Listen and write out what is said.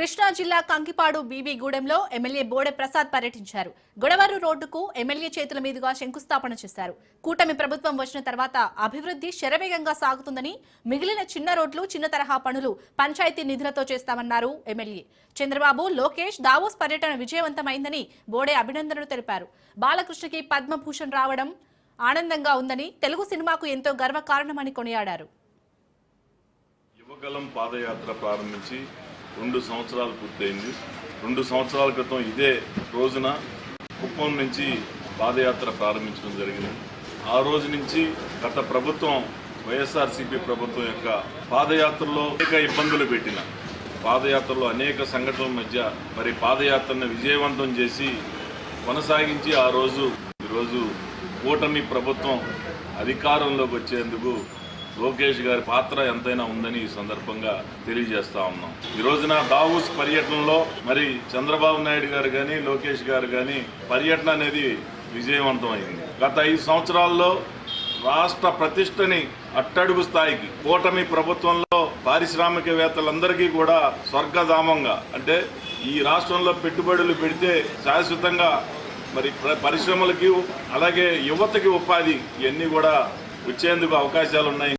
కృష్ణా జిల్లా కంకిపాడు బీబీగూడెంలో ఎమ్మెల్యే బోడె ప్రసాద్ పర్యటించారు. గొడవరు రోడ్డుకు ఎమ్మెల్యే చేతుల మీదుగా శంకుస్థాపన చేశారు. కూటమి ప్రభుత్వం వచ్చిన తర్వాత అభివృద్ధి శరవేగంగా సాగుతుందని మిగిలిన చిన్న రోడ్లు చిన్న తరహా పనులు పంచాయతీ నిధులతో చేస్తామన్నారు ఎమ్మెల్యే. చంద్రబాబు లోకేష్ దావోస్ పర్యటన విజయవంతమైందని బోడే అభినందనలు తెలిపారు. బాలకృష్ణకి పద్మభూషణ్ రావడం ఆనందంగా ఉందని తెలుగు సినిమాకు ఎంతో గర్వకారణమని కొనియాడారు. యువగలం పాదయాత్ర ప్రారంభించి రెండు సంవత్సరాలు పూర్తయింది. రెండు సంవత్సరాల క్రితం ఇదే రోజున కుప్పం నుంచి పాదయాత్ర ప్రారంభించడం జరిగింది. ఆ రోజు నుంచి గత ప్రభుత్వం వైఎస్ఆర్సీపీ ప్రభుత్వం యొక్క పాదయాత్రలో అనేక ఇబ్బందులు పెట్టిన. పాదయాత్రలో అనేక సంఘటనల మధ్య మరి పాదయాత్రను విజయవంతం చేసి కొనసాగించి ఆ రోజు ఈరోజు కూటమి ప్రభుత్వం అధికారంలోకి వచ్చేందుకు లోకేష్ గారి పాత్ర ఎంతైనా ఉందని ఈ సందర్భంగా తెలియజేస్తా ఉన్నాం. ఈ రోజున దావూస్ పర్యటనలో మరి చంద్రబాబు నాయుడు గారు కానీ లోకేష్ గారు కానీ పర్యటన అనేది విజయవంతమైంది. గత ఐదు సంవత్సరాల్లో రాష్ట్ర ప్రతిష్టని అట్టడుగు స్థాయికి కూటమి ప్రభుత్వంలో పారిశ్రామికవేత్తలందరికీ కూడా స్వర్గధామంగా అంటే ఈ రాష్ట్రంలో పెట్టుబడులు పెడితే శాశ్వతంగా మరి పరిశ్రమలకి అలాగే యువతకి ఉపాధి ఇవన్నీ కూడా వచ్చేందుకు అవకాశాలు ఉన్నాయి